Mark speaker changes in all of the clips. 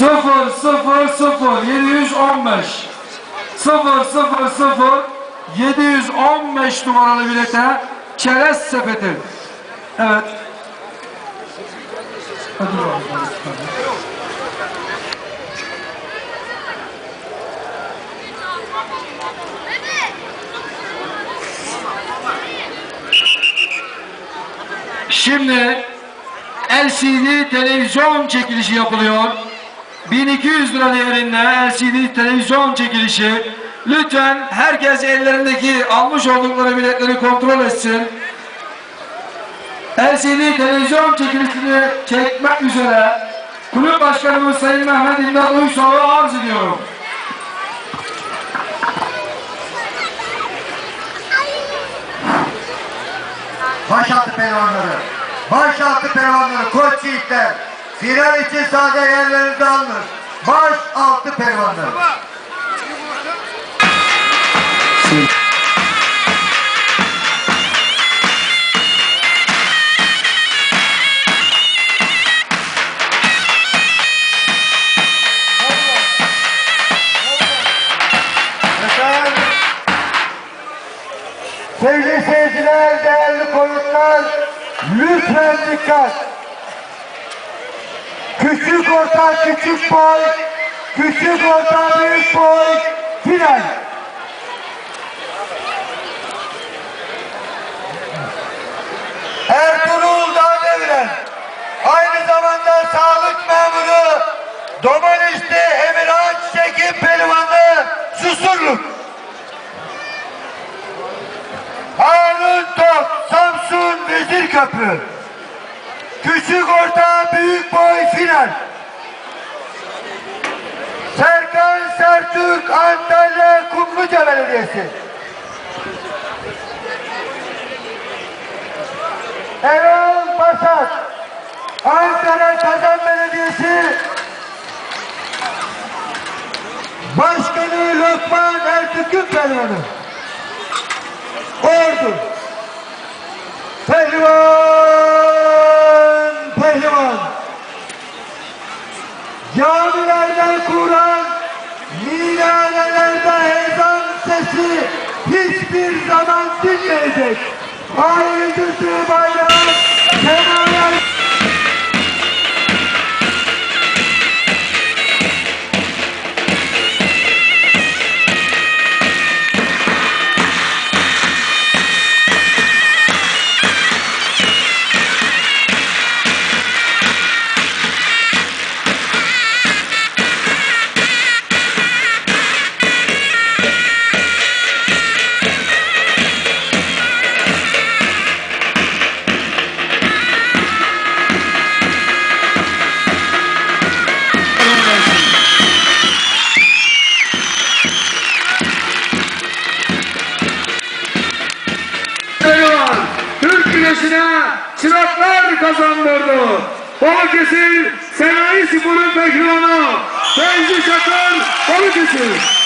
Speaker 1: 0 0 0 715 0 0 0 715 numaralı bilete çerez sepeti. Evet. Hadi. Şimdi LCD televizyon çekilişi yapılıyor. 1200 lira değerinde LCD televizyon çekilişi. Lütfen herkes ellerindeki almış oldukları biletleri kontrol etsin. LCD televizyon çekilişini çekmek üzere Kulüp Başkanımız Sayın Mehmet İmdat Uysal'ı arz ediyorum.
Speaker 2: Başaltı pehlivanları, başaltı pehlivanları, koç yiğitler, final için sadece yerlerinizi alınır. Baş altı. Efendim, Sevgili seyirciler, değerli konuklar, lütfen dikkat. Küçük orta küçük boy, küçük orta büyük boy, final. Ertuğrul Dağdeviren, aynı zamanda sağlık memuru, Domanisti Emirhan Çekim Pelivanı, Susurluk. Harun Top, Samsun Vezir Köprü. Küçük orta büyük boy final. Serkan Sertürk Antalya Kumluca Belediyesi. Erol Basat Ankara Kazan Belediyesi Başkanı Lokman Ertürk'ün pehlivanı. Ordu. Pehlivan, hiçbir zaman dinmeyecek. Ayrıcısı bayrak, semalar
Speaker 1: çıraklar kazandırdı. Balıkesir Sanayi Sporu Pehlivanı Fevzi Çakır Balıkesir.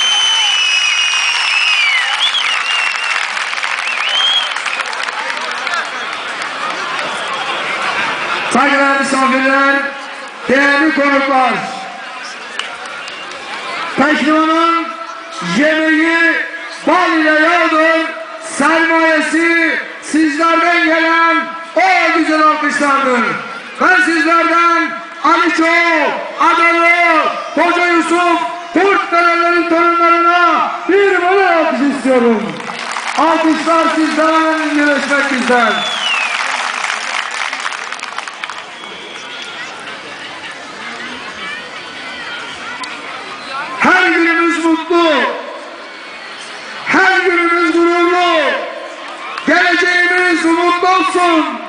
Speaker 1: Saygıdeğer misafirler, değerli konuklar. Pehlivanın yemeği bal ile yağdır, sermayesi sizlerden gelen güzel alkışlardır. Ben sizlerden Ali Çoğu, Adalı, Koca Yusuf, Kurtlarelerin torunlarına bir bana alkış istiyorum. Alkışlar sizden, güreşmek bizden. Her günümüz mutlu. Her günümüz gururlu. Geleceğimiz umutlu olsun.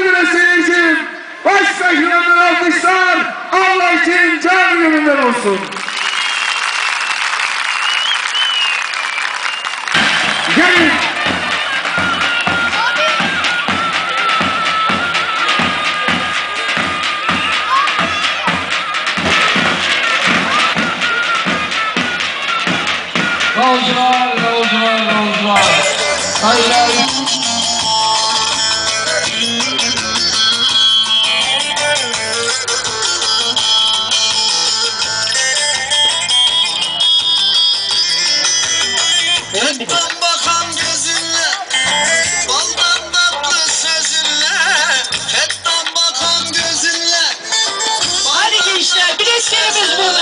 Speaker 1: Haydi güne seyircim. Baş pehlivanın alkışlar Allah için can gönülden olsun. Gelin. Yolcular, yolcular, yolcular.
Speaker 3: Bak bakan gözünle Baldan
Speaker 4: tatlı sözünle Hepten bakan gözünle.
Speaker 3: Hadi gençler
Speaker 4: bir
Speaker 3: eskerimiz burada.